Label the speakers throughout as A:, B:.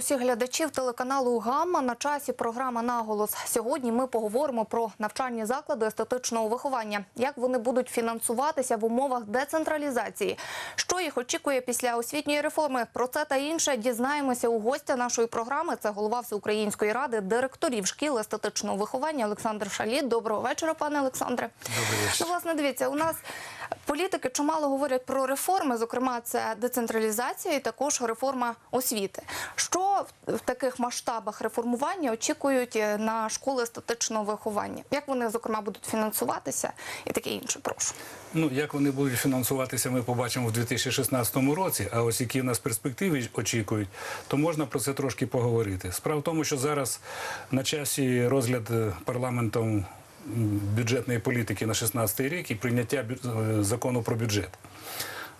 A: усіх глядачів телеканалу Гамма. На часі програма Наголос. Сьогодні ми поговоримо про навчальні заклади естетичного виховання, як вони будуть фінансуватися в умовах децентралізації. Що їх очікує після освітньої реформи? Про це та інше дізнаємося у гостя нашої програми. Це голова Всеукраїнської ради директорів шкіл естетичного виховання Олександр Шаліт. Доброго вечора, пане Олександре.
B: Добрий вечір.
A: Ну, власне, дивіться, у нас політики чимало говорять про реформи, зокрема, це децентралізація і також реформа освіти. Що в- таких масштабах реформування очікують е, на школи естетичного виховання? Як вони, зокрема, будуть фінансуватися і таке інше? Прошу.
B: Ну, як вони будуть фінансуватися, ми побачимо в 2016 році. А ось які в нас перспективи очікують, то можна про це трошки поговорити. Справа в тому, що зараз на часі розгляд е, парламентом бюджетної політики на 16 рік і прийняття е, закону про бюджет.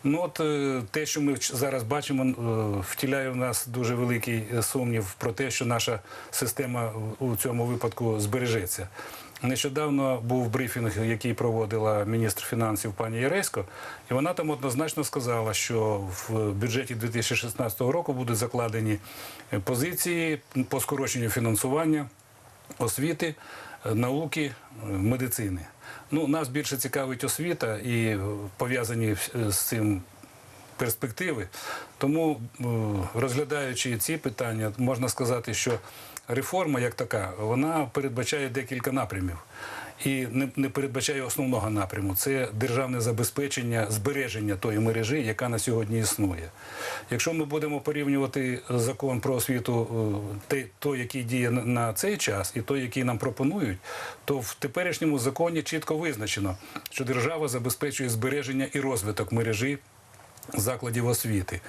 B: Ну от е, те, що ми зараз бачимо, е, втіляє в нас дуже великий сумнів про те, що наша система у цьому випадку збережеться. Нещодавно був брифінг, який проводила міністр фінансів пані Яресько, і вона там однозначно сказала, що в бюджеті 2016 року будуть закладені позиції по скороченню фінансування освіти, науки, медицини. Ну, нас більше цікавить освіта і пов'язані з цим перспективи. Тому, е, розглядаючи ці питання, можна сказати, що реформа як така, вона передбачає декілька напрямів. І не, не передбачає основного напряму. Це державне забезпечення збереження тої мережі, яка на сьогодні існує. Якщо ми будемо порівнювати закон про освіту, е, той, який діє на цей час, і той, який нам пропонують, то в теперішньому законі чітко визначено, що держава забезпечує збереження і розвиток мережі закладів освіти.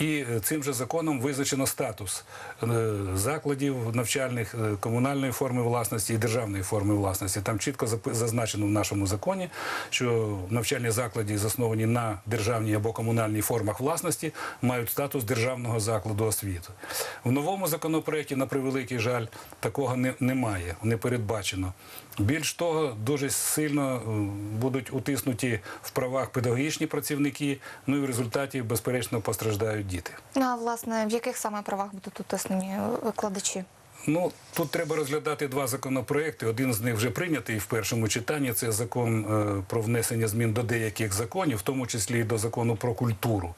B: І е, цим же законом визначено статус е, закладів навчальних е, комунальної форми власності і державної форми власності. Там чітко зазначено в нашому законі, що навчальні заклади, засновані на державній або комунальній формах власності, мають статус державного закладу освіти. В новому законопроекті, на превеликий жаль, такого не, немає, не передбачено. Більш того, дуже сильно будуть утиснуті в правах педагогічні працівники, ну і в результаті, безперечно, постраждають діти.
A: А власне, в яких саме правах будуть утиснені е, викладачі?
B: Ну тут треба розглядати два законопроекти. Один з них вже прийнятий в першому читанні. Це закон е, про внесення змін до деяких законів, в тому числі і до закону про культуру.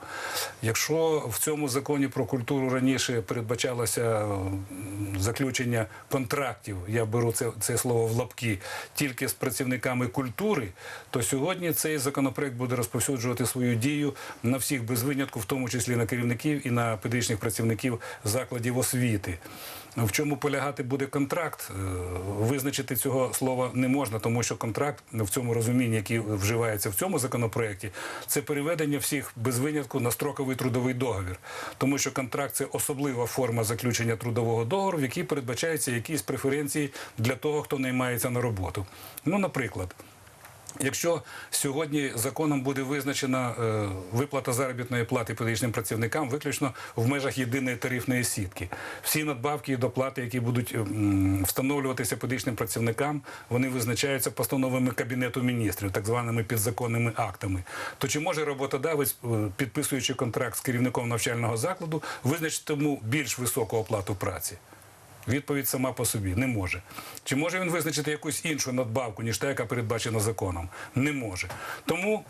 B: Якщо в цьому законі про культуру раніше передбачалося е, заключення контрактів, я беру це, це слово в лапки, тільки з працівниками культури, то сьогодні цей законопроект буде розповсюджувати свою дію на всіх без винятку, в тому числі на керівників і на педагогічних працівників закладів освіти. В чому полягати буде контракт? Е, Визначити цього слова не можна, тому що контракт в цьому розумінні, який вживається в цьому законопроекті, це переведення всіх без винятку на строковий трудовий договір. Тому що контракт це особлива форма заключення трудового договору, в якій передбачаються якісь преференції для того, хто наймається на роботу. Ну, наприклад. Якщо сьогодні законом буде визначена е, виплата заробітної плати педагогічним працівникам виключно в межах єдиної тарифної сітки, всі надбавки і доплати, які будуть встановлюватися педагогічним працівникам, вони визначаються постановами кабінету міністрів, так званими підзаконними актами. То чи може роботодавець, е, підписуючи контракт з керівником навчального закладу, визначити йому більш високу оплату праці? Відповідь сама по собі не може. Чи може він визначити якусь іншу надбавку, ніж та, яка передбачена законом? Не може. Тому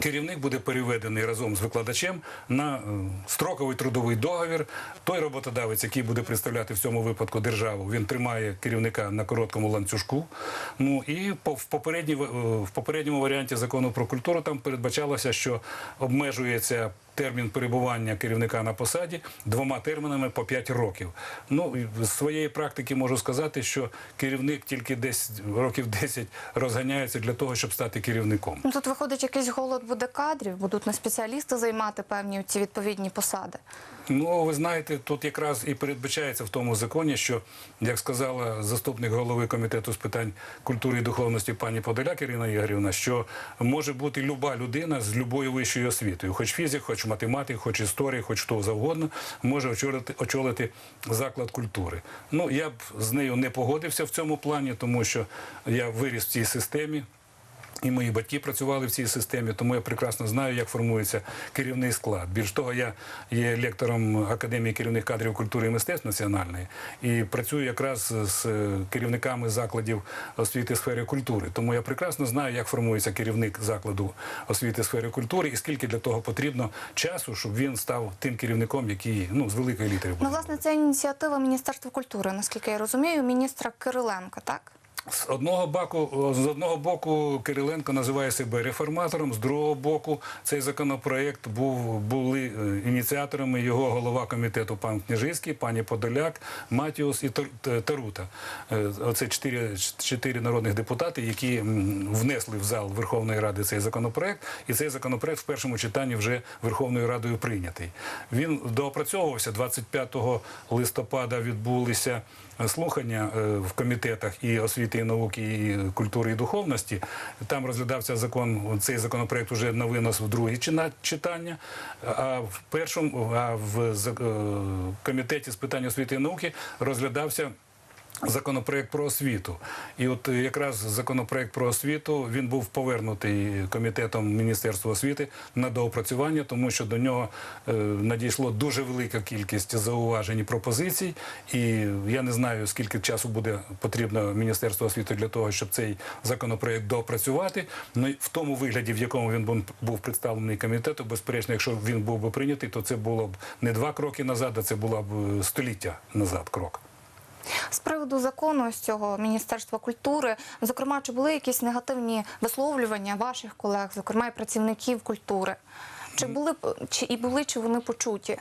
B: керівник буде переведений разом з викладачем на е, строковий трудовий договір. Той роботодавець, який буде представляти в цьому випадку державу, він тримає керівника на короткому ланцюжку. Ну і в, попередній, е, в попередньому варіанті закону про культуру там передбачалося, що обмежується термін перебування керівника на посаді двома термінами по 5 років. Ну з своєї практики можу сказати, що керівник тільки десь років 10 розганяється для того, щоб стати керівником.
A: Ну, тут виходить якийсь голод буде кадрів, будуть на спеціалісти займати певні ці відповідні посади.
B: Ну, ви знаєте, тут якраз і передбачається в тому законі, що, як сказала заступник голови комітету з питань культури і духовності пані Подоляк Ірина Ігорівна, що може бути люба людина з любою вищою освітою, хоч фізик, хоч математик, хоч історії, хоч хто завгодно, може очолити, очолити заклад культури. Ну, я б з нею не погодився в цьому плані, тому що я виріс в цій системі. І мої батьки працювали в цій системі, тому я прекрасно знаю, як формується керівний склад. Більш того, я є лектором Академії керівних кадрів культури і мистецтв національної і працюю якраз з керівниками закладів освіти сфери культури. Тому я прекрасно знаю, як формується керівник закладу освіти сфери культури і скільки для того потрібно часу, щоб він став тим керівником, який ну з великої літери.
A: Ну, власне, це ініціатива Міністерства культури, наскільки я розумію, міністра Кириленка, так?
B: З одного боку, з одного боку, Кириленко називає себе реформатором. З другого боку, цей законопроект був були е, ініціаторами його голова комітету пан Княжицький, пані Подоляк, Матіус і Тар- Тарута. Е, Оце чотири, чотири народних депутати, які внесли в зал Верховної Ради цей законопроект. І цей законопроект в першому читанні вже Верховною Радою прийнятий. Він доопрацьовувався 25 листопада. Відбулися слухання е, в комітетах і освіти, і науки, і культури і духовності. Там розглядався закон. Цей законопроект вже на винос в друге читання. А в першому а в е, комітеті з питань освіти і науки розглядався. Законопроект про освіту, і от е, якраз законопроект про освіту він був повернутий комітетом Міністерства освіти на доопрацювання, тому що до нього е, надійшло дуже велика кількість зауважень і пропозицій. І я не знаю, скільки часу буде потрібно Міністерству освіти для того, щоб цей законопроект доопрацювати. Ну в тому вигляді, в якому він був- представлений комітету, безперечно, якщо він був би прийнятий, то це було б не два кроки назад, а це було б е, століття назад крок.
A: З приводу закону з цього Міністерства культури, зокрема, чи були якісь негативні висловлювання ваших колег, зокрема і працівників культури? Чи були чи і були, чи вони почуті?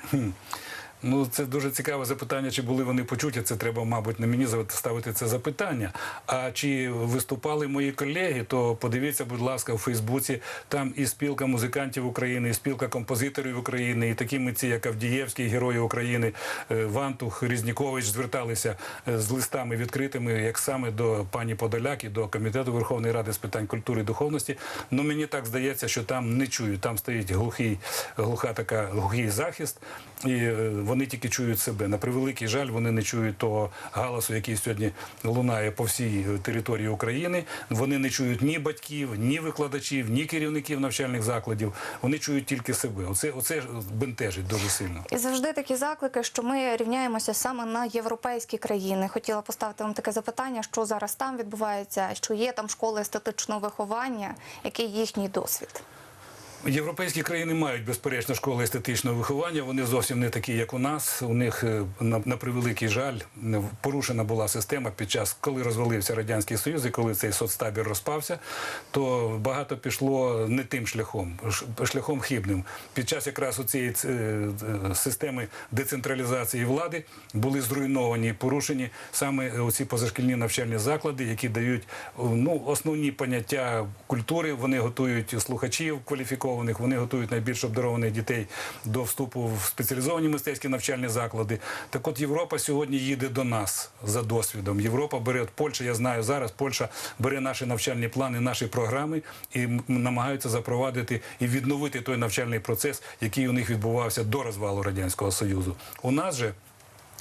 B: Ну, це дуже цікаве запитання, чи були вони почуті. Це треба, мабуть, не мені ставити це запитання. А чи виступали мої колеги, то подивіться, будь ласка, у Фейсбуці. Там і спілка музикантів України, і спілка композиторів України, і такі митці, як Авдієвський, герої України, е, Вантух, Різнікович зверталися е, з листами відкритими, як саме до пані Подоляк і до комітету Верховної Ради з питань культури і духовності. Ну мені так здається, що там не чують. Там стоїть глухий, глуха така глухий захист, і е, вони тільки чують себе. На превеликий жаль, вони не чують того галасу, який сьогодні лунає по всій території України. Вони не чують ні батьків, ні викладачів, ні керівників навчальних закладів. Вони чують тільки себе. Оце, оце бентежить дуже сильно.
A: І завжди такі заклики, що ми рівняємося саме на європейські країни. Хотіла поставити вам таке запитання, що зараз там відбувається, що є там школи естетичного виховання, який їхній досвід.
B: Європейські країни мають безперечно школи естетичного виховання. Вони зовсім не такі, як у нас. У них е, на, на превеликий жаль порушена була система під час, коли розвалився радянський союз, і коли цей соцтабір розпався, то багато пішло не тим шляхом, шляхом хибним. Під час якраз у цієї е, е, системи децентралізації влади були зруйновані, і порушені саме оці позашкільні навчальні заклади, які дають ну основні поняття культури. Вони готують слухачів кваліфікованих, вони готують найбільш обдарованих дітей до вступу в спеціалізовані мистецькі навчальні заклади. Так от Європа сьогодні їде до нас за досвідом. Європа бере от Польща. Я знаю зараз. Польща бере наші навчальні плани, наші програми і намагаються запровадити і відновити той навчальний процес, який у них відбувався до розвалу радянського союзу. У нас же.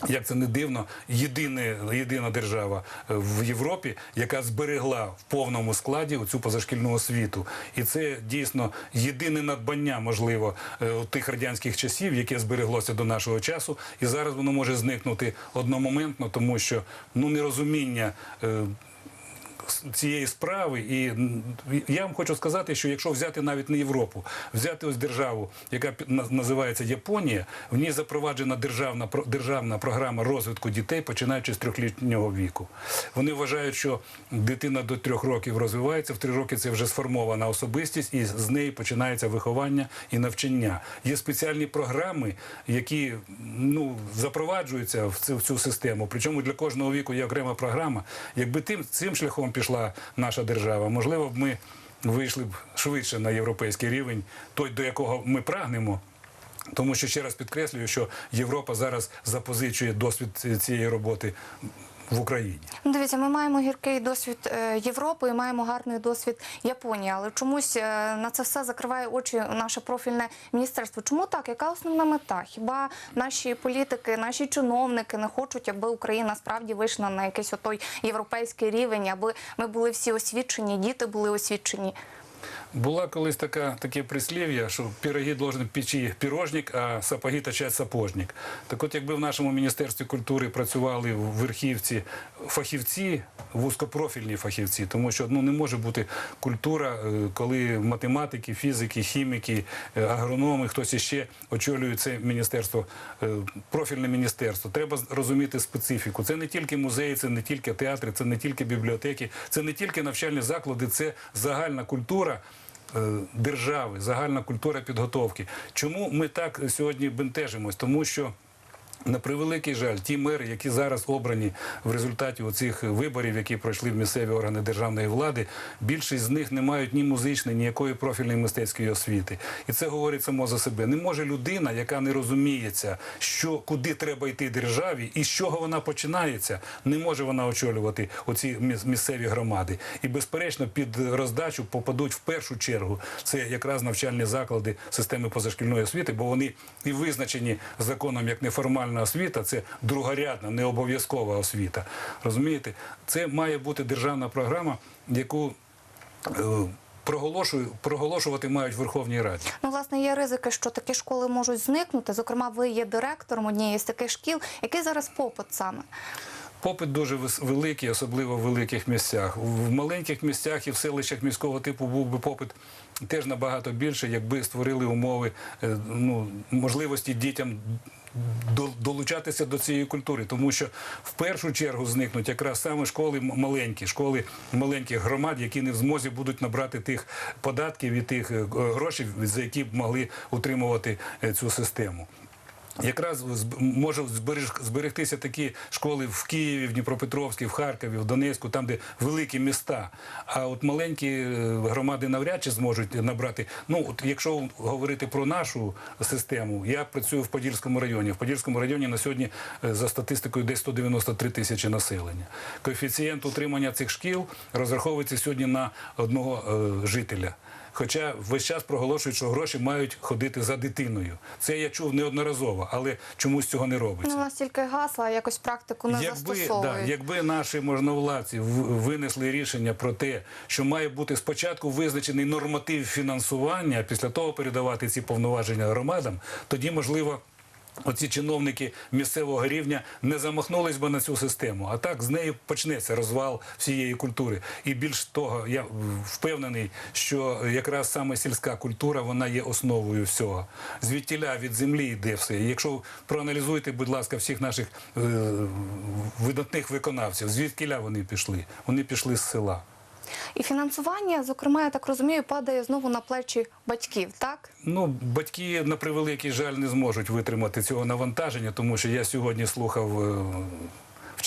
B: Як це не дивно, єдине, єдина держава е, в Європі, яка зберегла в повному складі цю позашкільну освіту. І це дійсно єдине надбання, можливо, е, тих радянських часів, яке збереглося до нашого часу. І зараз воно може зникнути одномоментно, тому що ну нерозуміння. Цієї справи, і я вам хочу сказати, що якщо взяти навіть не Європу, взяти ось державу, яка називається Японія, в ній запроваджена державна державна програма розвитку дітей, починаючи з трьохлітнього віку. Вони вважають, що дитина до трьох років розвивається, в три роки це вже сформована особистість, і з неї починається виховання і навчання. Є спеціальні програми, які ну запроваджуються в цю, в цю систему. Причому для кожного віку є окрема програма. Якби тим цим шляхом пішла наша держава, можливо б ми вийшли б швидше на європейський рівень, той до якого ми прагнемо. Тому що ще раз підкреслюю, що Європа зараз запозичує досвід цієї роботи в Україні.
A: Ну, Дивіться, ми маємо гіркий досвід е, Європи і маємо гарний досвід Японії, але чомусь е, на це все закриває очі наше профільне міністерство. Чому так? Яка основна мета? Хіба наші політики, наші чиновники не хочуть, аби Україна справді вийшла на якийсь отой європейський рівень, аби ми були всі освічені, діти були освічені?
B: Була колись така таке прислів'я, що пироги должен печи пірожник, а сапоги точать сапожник. Так от, якби в нашому міністерстві культури працювали в верхівці фахівці, вузькопрофільні фахівці, тому що ну не може бути культура, е, коли математики, фізики, хіміки, е, агрономи, хтось іще очолює це міністерство, е, профільне міністерство. Треба розуміти специфіку. Це не тільки музеї, це не тільки театри, це не тільки бібліотеки, це не тільки навчальні заклади, це загальна культура держави, загальна культура підготовки. Чому ми так сьогодні бентежимось? Тому що. На превеликий жаль, ті мери, які зараз обрані в результаті оцих виборів, які пройшли в місцеві органи державної влади, більшість з них не мають ні музичної, ні якої профільної мистецької освіти. І це говорить само за себе. Не може людина, яка не розуміється, що куди треба йти державі і з чого вона починається, не може вона очолювати оці міс- місцеві громади. І безперечно, під роздачу попадуть в першу чергу це якраз навчальні заклади системи позашкільної освіти, бо вони і визначені законом як неформальна освіта, це другорядна, не обов'язкова освіта. Розумієте, це має бути державна програма, яку е, проголошую, проголошувати мають в Верховній Раді.
A: Ну, власне, є ризики, що такі школи можуть зникнути. Зокрема, ви є директором однієї з таких шкіл. Який зараз попит саме?
B: Попит дуже великий, особливо в великих місцях. В маленьких місцях і в селищах міського типу був би попит теж набагато більше, якби створили умови, е, ну, можливості дітям долучатися до цієї культури, тому що в першу чергу зникнуть якраз саме школи маленькі, школи маленьких громад, які не в змозі будуть набрати тих податків і тих е, грошей, за які б могли утримувати е, цю систему. Якраз може зберегтися такі школи в Києві, в Дніпропетровській, в Харкові, в Донецьку, там, де великі міста. А от маленькі е, громади навряд чи зможуть набрати. Ну, от якщо говорити про нашу систему, я працюю в Подільському районі. В Подільському районі на сьогодні е, за статистикою десь 193 тисячі населення. Коефіцієнт утримання цих шкіл розраховується сьогодні на одного е, жителя. Хоча весь час проголошують, що гроші мають ходити за дитиною. Це я чув неодноразово, але чомусь цього не
A: Ну,
B: робиться.
A: у нас тільки гасла, а якось практику не
B: Якби, да, якби наші можновладці винесли рішення про те, що має бути спочатку визначений норматив фінансування, а після того передавати ці повноваження громадам, тоді можливо. Оці чиновники місцевого рівня не замахнулись би на цю систему. А так з нею почнеться розвал всієї культури. І більш того, я впевнений, що якраз саме сільська культура вона є основою всього. Звідтіля від землі йде все. Якщо проаналізуйте, будь ласка, всіх наших е, видатних виконавців, звідкіля вони пішли? Вони пішли з села.
A: І фінансування, зокрема, я так розумію, падає знову на плечі батьків, так?
B: Ну, батьки на превеликий жаль не зможуть витримати цього навантаження, тому що я сьогодні слухав е,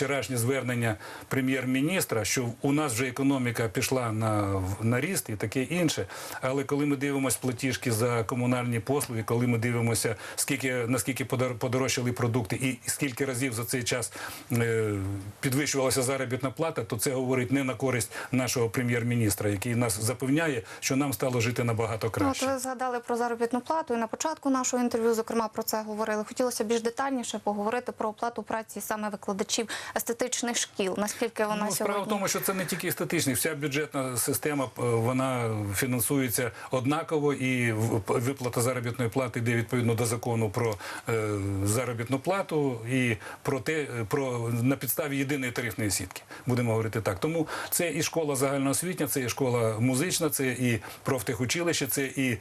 B: вчорашнє звернення прем'єр-міністра, що у нас вже економіка пішла на, на ріст і таке інше. Але коли ми дивимося платіжки за комунальні послуги, коли ми дивимося, скільки наскільки подор- подорожчали продукти, і скільки разів за цей час е, підвищувалася заробітна плата, то це говорить не на користь нашого прем'єр-міністра, який нас запевняє, що нам стало жити набагато
A: Ну, от
B: краще.
A: ви згадали про заробітну плату і на початку нашого інтерв'ю, зокрема, про це говорили. Хотілося більш детальніше поговорити про оплату праці саме викладачів естетичних шкіл. Наскільки вона
B: Ну, справа в тому, що це не тільки естетичний. Вся бюджетна система е, вона фінансується однаково, і виплата заробітної плати йде відповідно до закону про е, заробітну плату і про те, е, про на підставі єдиної тарифної сітки. Будемо говорити так. Тому це і школа загальноосвітня, це і школа музична, це і профтехучилище, це і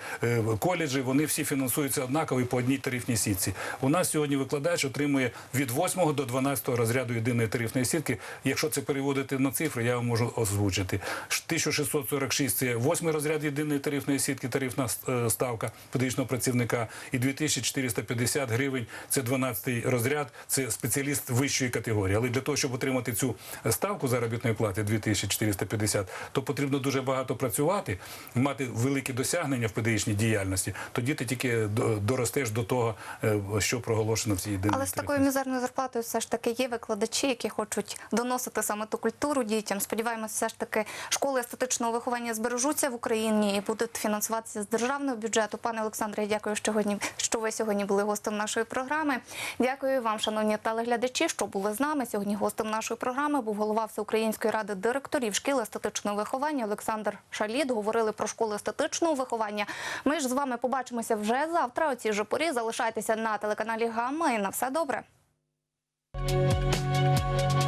B: коледжі. Вони всі фінансуються однаково і по одній тарифній сітці. У нас сьогодні викладач отримує від 8 до 12 розряду єдиної тарифної сітки. Якщо це переводити на цифри, я вам можу озвучити. 1646 – це 8 розряд єдиної тарифної сітки, тарифна е, ставка педагогічного працівника, і 2450 гривень – це 12 розряд, це спеціаліст вищої категорії. Але для того, щоб отримати цю ставку заробітної плати 2450, то потрібно дуже багато працювати, мати великі досягнення в педагогічній діяльності. Тоді ти тільки до- доростеш до того, е, що проголошено в цій єдиній
A: але з такою мізерною зарплатою все ж таки є викладачі, телеглядачі, які хочуть доносити саме ту культуру дітям. Сподіваємося, все ж таки школи естетичного виховання збережуться в Україні і будуть фінансуватися з державного бюджету. Пане Олександре, дякую, сьогодні що ви сьогодні були гостем нашої програми. Дякую вам, шановні телеглядачі, що були з нами. Сьогодні гостем нашої програми був голова Всеукраїнської ради директорів шкіл естетичного виховання Олександр Шаліт. Говорили про школи естетичного виховання. Ми ж з вами побачимося вже завтра. У цій же залишайтеся на телеканалі Гамма і на все добре. Música